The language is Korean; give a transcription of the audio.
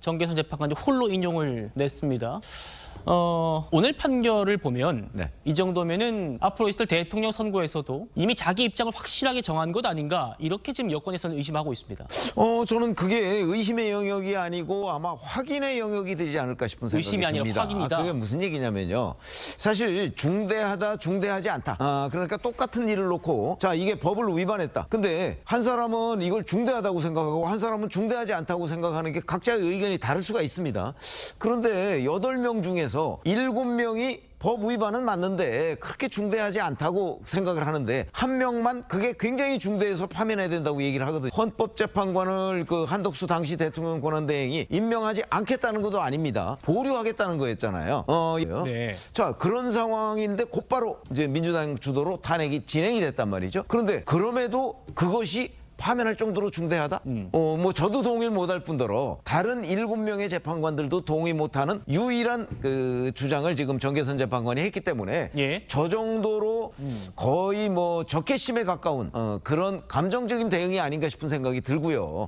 정계선 재판관이 홀로 인용을 냈습니다. 어, 오늘 판결을 보면 네. 이 정도면은 앞으로 있을 대통령 선거에서도 이미 자기 입장을 확실하게 정한 것 아닌가 이렇게 지금 여권에서는 의심하고 있습니다. 어, 저는 그게 의심의 영역이 아니고 아마 확인의 영역이 되지 않을까 싶은 생각이 의심이 아니라 듭니다. 확인이다. 그게 무슨 얘기냐면요. 사실 중대하다, 중대하지 않다. 아, 그러니까 똑같은 일을 놓고 자, 이게 법을 위반했다. 근데 한 사람은 이걸 중대하다고 생각하고 한 사람은 중대하지 않다고 생각하는 게 각자의 의견이 다를 수가 있습니다. 그런데 여덟 명 중에서 일곱 명이 법 위반은 맞는데 그렇게 중대하지 않다고 생각을 하는데 한 명만 그게 굉장히 중대해서 파면해야 된다고 얘기를 하거든요. 헌법재판관을 그 한덕수 당시 대통령 권한대행이 임명하지 않겠다는 것도 아닙니다. 보류하겠다는 거였잖아요. 어, 네. 자 그런 상황인데 곧바로 이제 민주당 주도로 탄핵이 진행이 됐단 말이죠. 그런데 그럼에도 그것이 파면할 정도로 중대하다? 어, 뭐 저도 동의를 못할 뿐더러 다른 일곱 명의 재판관들도 동의 못하는 유일한 그 주장을 지금 정계선 재판관이 했기 때문에 예. 저 정도로 거의 뭐 적개심에 가까운 어, 그런 감정적인 대응이 아닌가 싶은 생각이 들고요.